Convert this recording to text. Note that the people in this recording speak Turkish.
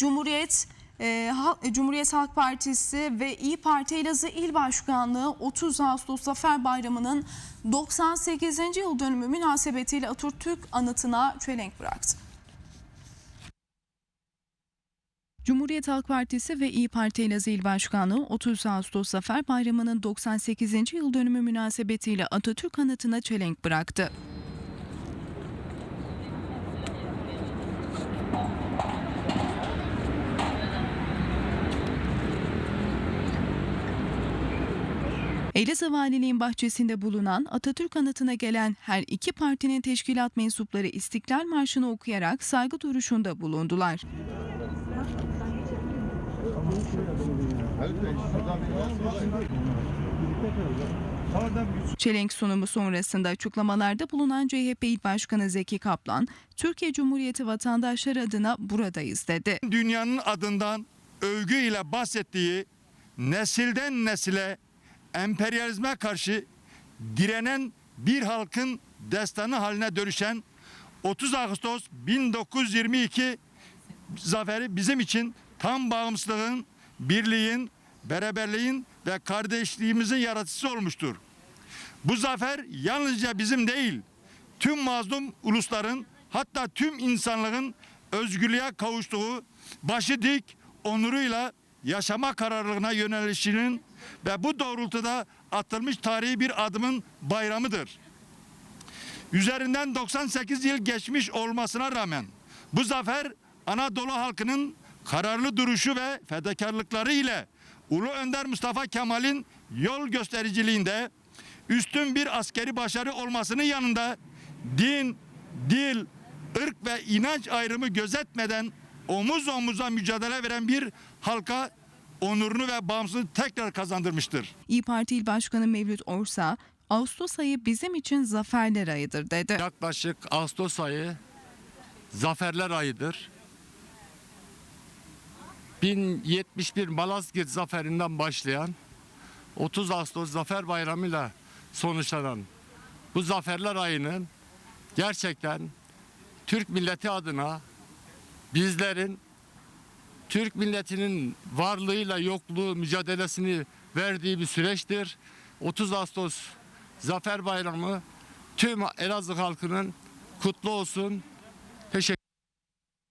Cumhuriyet e, e, Cumhuriyet Halk Partisi ve İyi Parti Elazığ İl Başkanlığı 30 Ağustos Zafer Bayramı'nın 98. yıl dönümü münasebetiyle Atatürk anıtına çelenk bıraktı. Cumhuriyet Halk Partisi ve İyi Parti Elazığ İl Başkanlığı 30 Ağustos Zafer Bayramı'nın 98. yıl dönümü münasebetiyle Atatürk anıtına çelenk bıraktı. Elazığ Valiliğin bahçesinde bulunan Atatürk anıtına gelen her iki partinin teşkilat mensupları İstiklal Marşı'nı okuyarak saygı duruşunda bulundular. Çelenk sunumu sonrasında açıklamalarda bulunan CHP İl Başkanı Zeki Kaplan, Türkiye Cumhuriyeti vatandaşları adına buradayız dedi. dünyanın adından övgü ile bahsettiği nesilden nesile emperyalizme karşı direnen bir halkın destanı haline dönüşen 30 Ağustos 1922 zaferi bizim için tam bağımsızlığın, birliğin, beraberliğin ve kardeşliğimizin yaratıcısı olmuştur. Bu zafer yalnızca bizim değil, tüm mazlum ulusların hatta tüm insanlığın özgürlüğe kavuştuğu başı dik onuruyla yaşama kararlılığına yönelişinin ve bu doğrultuda atılmış tarihi bir adımın bayramıdır. Üzerinden 98 yıl geçmiş olmasına rağmen bu zafer Anadolu halkının kararlı duruşu ve fedakarlıkları ile Ulu Önder Mustafa Kemal'in yol göstericiliğinde üstün bir askeri başarı olmasının yanında din, dil, ırk ve inanç ayrımı gözetmeden omuz omuza mücadele veren bir halka onurunu ve bağımsızlığını tekrar kazandırmıştır. İyi Parti İl Başkanı Mevlüt Orsa, Ağustos ayı bizim için zaferler ayıdır dedi. Yaklaşık Ağustos ayı zaferler ayıdır. 1071 Malazgirt zaferinden başlayan 30 Ağustos Zafer Bayramı'yla sonuçlanan bu zaferler ayının gerçekten Türk milleti adına bizlerin Türk milletinin varlığıyla yokluğu mücadelesini verdiği bir süreçtir. 30 Ağustos Zafer Bayramı tüm Elazığ halkının kutlu olsun.